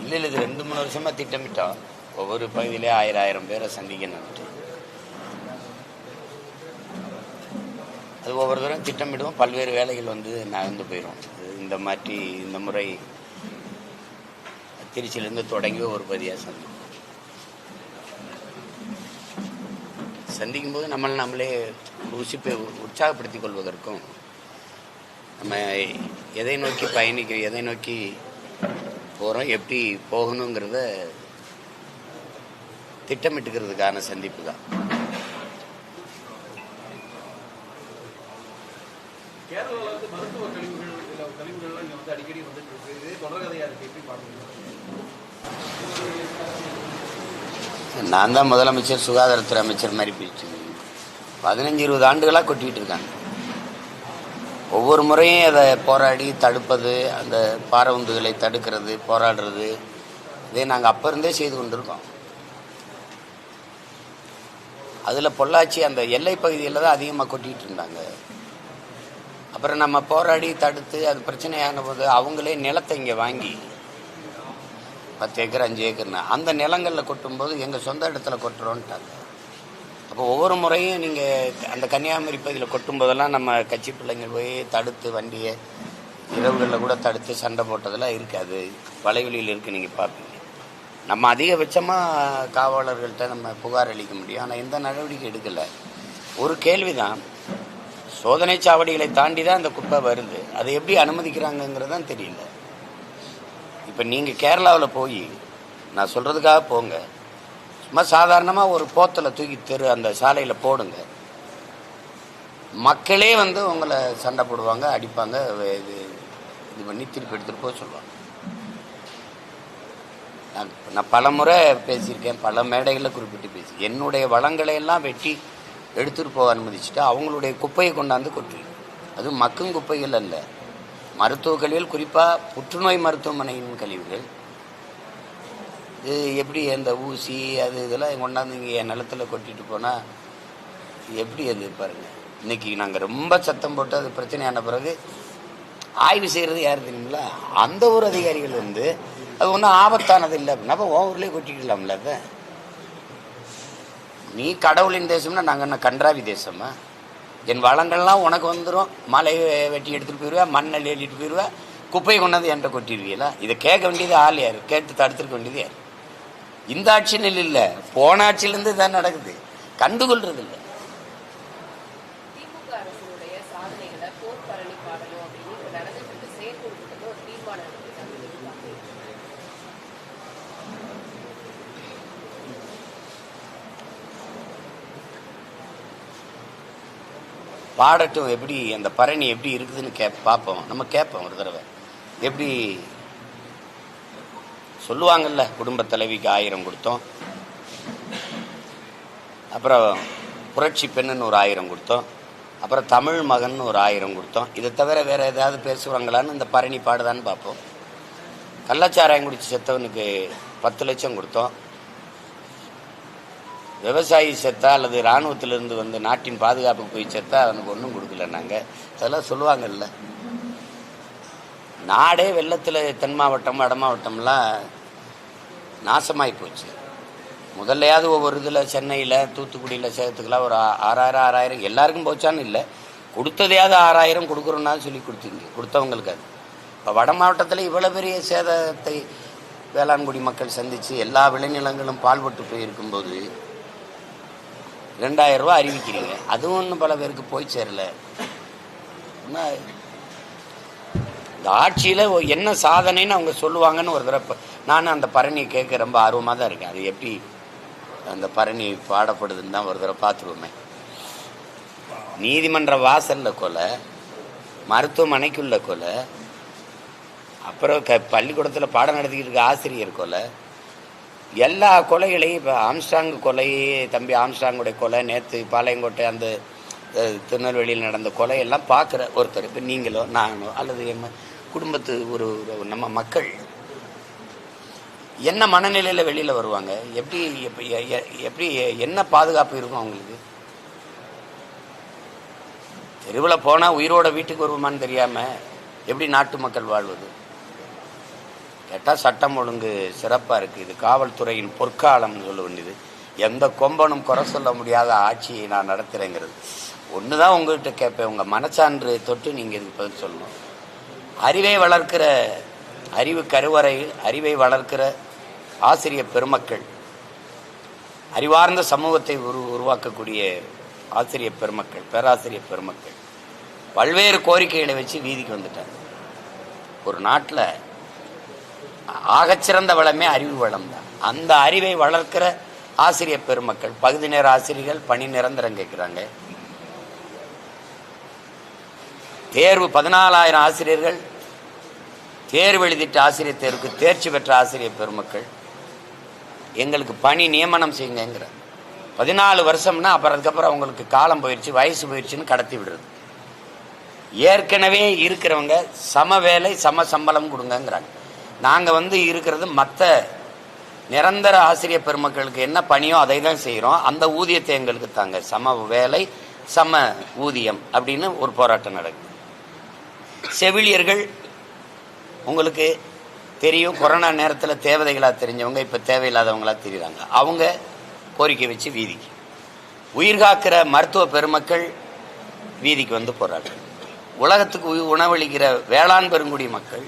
இல்லை இல்லை இது ரெண்டு மூணு வருஷமாக திட்டமிட்டோம் ஒவ்வொரு பகுதியிலே ஆயிரம் ஆயிரம் பேரை சந்திக்கணும்ட்டு அது ஒவ்வொரு தடவை திட்டமிடுவோம். பல்வேறு வேலைகள் வந்து நகர்ந்து போயிடும் இந்த மாதிரி இந்த முறை திருச்சியிலேருந்து தொடங்கி ஒரு பதியாக சந்திப்போம். சந்திக்கும் போது நம்மளை நம்மளே உசிப்பை உற்சாகப்படுத்திக் கொள்வதற்கும் நம்ம எதை நோக்கி பயணிக்க எதை நோக்கி போகிறோம் எப்படி போகணுங்கிறத திட்டமிட்டுக்கிறதுக்கான சந்திப்பு தான் நான் தான் முதலமைச்சர் சுகாதாரத்துறை அமைச்சர் மாதிரி பிரிச்சு. பதினஞ்சு இருபது ஆண்டுகளாக கொட்டிக்கிட்டு இருக்காங்க. ஒவ்வொரு முறையும் அதை போராடி தடுப்பது அந்த பாரவுந்துகளை தடுக்கிறது போராடுறது இதை நாங்கள் அப்போ இருந்தே செய்து கொண்டிருக்கோம். அதில் பொள்ளாச்சி அந்த எல்லை பகுதியில் தான் அதிகமாக கொட்டிகிட்டு இருந்தாங்க. அப்புறம் நம்ம போராடி தடுத்து அது பிரச்சனையான போது அவங்களே நிலத்தை இங்கே வாங்கி பத்து ஏக்கர் அஞ்சு ஏக்கர்னு அந்த நிலங்களில் கொட்டும்போது எங்கள் சொந்த இடத்துல கொட்டுறோன்ட்டாங்க அப்போ ஒவ்வொரு முறையும் நீங்கள் அந்த கன்னியாகுமரி பகுதியில் கொட்டும் போதெல்லாம் நம்ம கட்சி பிள்ளைங்கள் போய் தடுத்து வண்டியை இரவுகளில் கூட தடுத்து சண்டை போட்டதெல்லாம் இருக்காது. வலைவெளியில் இருக்குது நீங்கள் பார்ப்பீங்க. நம்ம அதிகபட்சமாக காவலர்கள்ட்ட நம்ம புகார் அளிக்க முடியும். ஆனால் எந்த நடவடிக்கை எடுக்கலை. ஒரு கேள்வி தான் சோதனை சாவடிகளை தாண்டி தான் அந்த குப்பை வருது. அதை எப்படி அனுமதிக்கிறாங்கங்கிறது தான் தெரியல. இப்போ நீங்கள் கேரளாவில் போய் நான் சொல்கிறதுக்காக போங்க. நம்ம சாதாரணமாக ஒரு போத்தில் தூக்கி தெரு அந்த சாலையில் போடுங்க. மக்களே வந்து உங்களை சண்டை போடுவாங்க அடிப்பாங்க இது இது பண்ணி திருப்பி எடுத்துகிட்டு போக சொல்லுவாங்க. நான் நான் பல முறை பேசியிருக்கேன் பல மேடைகளில் குறிப்பிட்டு பேசி என்னுடைய வளங்களை எல்லாம் வெட்டி எடுத்துகிட்டு போக அனுமதிச்சுட்டு அவங்களுடைய குப்பையை கொண்டாந்து கொட்டுவீங்க அதுவும் மக்கும் குப்பைகள் அல்ல. மருத்துவ கழிவுகள் குறிப்பாக புற்றுநோய் மருத்துவமனையின் கழிவுகள் இது எப்படி அந்த ஊசி அது இதெல்லாம் கொண்டாந்து இங்கே என் நிலத்துல கொட்டிட்டு போனால் எப்படி அது பாருங்க. இன்னைக்கு நாங்கள் ரொம்ப சத்தம் போட்டு அது பிரச்சனையான பிறகு ஆய்வு செய்கிறது யார் தெரியுங்களா? அந்த ஊர் அதிகாரிகள் வந்து அது ஒன்றும் ஆபத்தானது இல்லை அப்படின்னா அப்போ உன் ஊர்லேயே கொட்டிக்கலாம்ல அதை. நீ கடவுளின் தேசம்னா நாங்கள் என்ன கன்றாவி தேசமா? என் வளங்கள்லாம் உனக்கு வந்துடும் மலை வெட்டி எடுத்துகிட்டு போயிடுவா மண்ணை எழுதிட்டு போயிடுவா குப்பையை கொண்டாந்து என்கிட்ட கொட்டிடுவீங்களா இதை கேட்க வேண்டியது ஆள் யார்? கேட்டு தடுத்துருக்க வேண்டியது யார்? இந்த ஆட்சியில் இல்லை. போன ஆட்சியிலேருந்து இதான் நடக்குது. கண்டுகொள்றது இல்லை பாடட்டும். எப்படி அந்த பரணி எப்படி இருக்குதுன்னு கே பார்ப்போம். நம்ம கேட்போம் ஒரு தடவை. எப்படி சொல்லுவாங்கல்ல குடும்ப தலைவிக்கு ஆயிரம் கொடுத்தோம். அப்புறம் புரட்சி பெண்ணுன்னு ஒரு ஆயிரம் கொடுத்தோம். அப்புறம் தமிழ் மகன் ஒரு ஆயிரம் கொடுத்தோம். இதை தவிர வேற ஏதாவது பேசுவாங்களான்னு இந்த பரணி பாடுதான்னு பார்ப்போம். கள்ளச்சாராயம் குடிச்சு செத்தவனுக்கு பத்து லட்சம் கொடுத்தோம். விவசாயி செத்தா அல்லது இராணுவத்திலிருந்து வந்து நாட்டின் பாதுகாப்புக்கு போய் செத்தா அவனுக்கு ஒன்றும் கொடுக்கல நாங்கள் அதெல்லாம் சொல்லுவாங்கல்ல. நாடே வெள்ளத்தில் தென் மாவட்டம் வட மாவட்டம்லாம் நாசமாகி போச்சு. முதல்லையாவது ஒவ்வொரு இதில் சென்னையில் தூத்துக்குடியில் சேர்த்துக்கலாம் ஒரு ஆறாயிரம் ஆறாயிரம் எல்லாருக்கும் போச்சான்னு இல்லை. கொடுத்ததையாவது ஆறாயிரம் கொடுக்குறோன்னா சொல்லி கொடுத்தீங்க கொடுத்தவங்களுக்கு அது. இப்போ வட மாவட்டத்தில் இவ்வளோ பெரிய சேதத்தை வேளாண்குடி மக்கள் சந்தித்து எல்லா விளைநிலங்களும் பால்பட்டு போயிருக்கும்போது ரெண்டாயிரம் ரூபா அறிவிக்கிறீங்க. அதுவும் இன்னும் பல பேருக்கு போய் சேரல. என்ன இந்த ஆட்சியில் என்ன சாதனைன்னு அவங்க சொல்லுவாங்கன்னு ஒரு தடவை நான் அந்த பரணியை கேட்க ரொம்ப ஆர்வமாக தான் இருக்கேன். அது எப்படி அந்த பரணி பாடப்படுதுன்னு தான் ஒரு தடவை பார்த்துருவோமே. நீதிமன்ற வாசலில் கொலை மருத்துவமனைக்குள்ள கொலை அப்புறம் க பள்ளிக்கூடத்தில் பாடம் நடத்திக்கிட்டு இருக்க ஆசிரியர் கொலை எல்லா கொலைகளையும் இப்போ ஆம்ஸ்டாங் கொலை தம்பி ஆம்ஸ்டாங்குடைய கொலை நேற்று பாளையங்கோட்டை அந்த திருநெல்வேலியில் நடந்த கொலையெல்லாம் பார்க்குற ஒருத்தர் இப்போ நீங்களோ நானோ அல்லது எம்ம குடும்பத்து ஒரு நம்ம மக்கள் என்ன மனநிலையில் வெளியில் வருவாங்க? எப்படி எப்படி எ- எப்படி என்ன பாதுகாப்பு இருக்கும் அவங்களுக்கு? தெருவில் போனால் உயிரோட வீட்டுக்கு வருவோமான்னு தெரியாமல் எப்படி நாட்டு மக்கள் வாழ்வது? கேட்டால் சட்டம் ஒழுங்கு சிறப்பாக இருக்குது இது காவல்துறையின் பொற்காலம்னு சொல்ல வேண்டியது. எந்த கொம்பனும் குறை சொல்ல முடியாத ஆட்சியை நான் நடத்துகிறேங்கிறது ஒன்று தான் உங்கள்கிட்ட கேட்பேன். உங்கள் மனச்சான்று தொட்டு நீங்கள் இதுக்கு பதில் சொல்லணும். அறிவை வளர்க்கிற அறிவு கருவறையில் அறிவை வளர்க்கிற ஆசிரியர் பெருமக்கள் அறிவார்ந்த சமூகத்தை உரு உருவாக்கக்கூடிய ஆசிரியர் பெருமக்கள் பேராசிரியர் பெருமக்கள் பல்வேறு கோரிக்கைகளை வச்சு வீதிக்கு வந்துட்டாங்க. ஒரு நாட்டில் ஆகச்சிறந்த வளமே அறிவு வளம் தான். அந்த அறிவை வளர்க்கிற ஆசிரியர் பெருமக்கள் பகுதி நேர ஆசிரியர்கள் பணி நிரந்தரம் கேட்குறாங்க. தேர்வு பதினாலாயிரம் ஆசிரியர்கள். தேர்வு எழுதிட்ட ஆசிரியர் தேர்வுக்கு தேர்ச்சி பெற்ற ஆசிரியர் பெருமக்கள். எங்களுக்கு பணி நியமனம் செய்யுங்கிற பதினாலு வருஷம்னா அப்புறம் அதுக்கப்புறம் அவங்களுக்கு காலம் போயிடுச்சு வயசு போயிடுச்சுன்னு கடத்தி விடுறது. ஏற்கனவே இருக்கிறவங்க சம வேலை சம சம்பளம் கொடுங்கங்கிறாங்க. நாங்கள் வந்து இருக்கிறது மற்ற நிரந்தர ஆசிரியர் பெருமக்களுக்கு என்ன பணியோ அதை தான் செய்கிறோம் அந்த ஊதியத்தை எங்களுக்கு தாங்க. சம வேலை சம ஊதியம் அப்படின்னு ஒரு போராட்டம் நடக்குது. செவிலியர்கள் உங்களுக்கு தெரியும் கொரோனா நேரத்தில் தேவதைகளாக தெரிஞ்சவங்க இப்போ தேவையில்லாதவங்களாக தெரியுறாங்க. அவங்க கோரிக்கை வச்சு வீதிக்கு. உயிர் காக்கிற மருத்துவ பெருமக்கள் வீதிக்கு வந்து போகிறார்கள் உலகத்துக்கு உணவளிக்கிற வேளாண் பெருங்குடி மக்கள்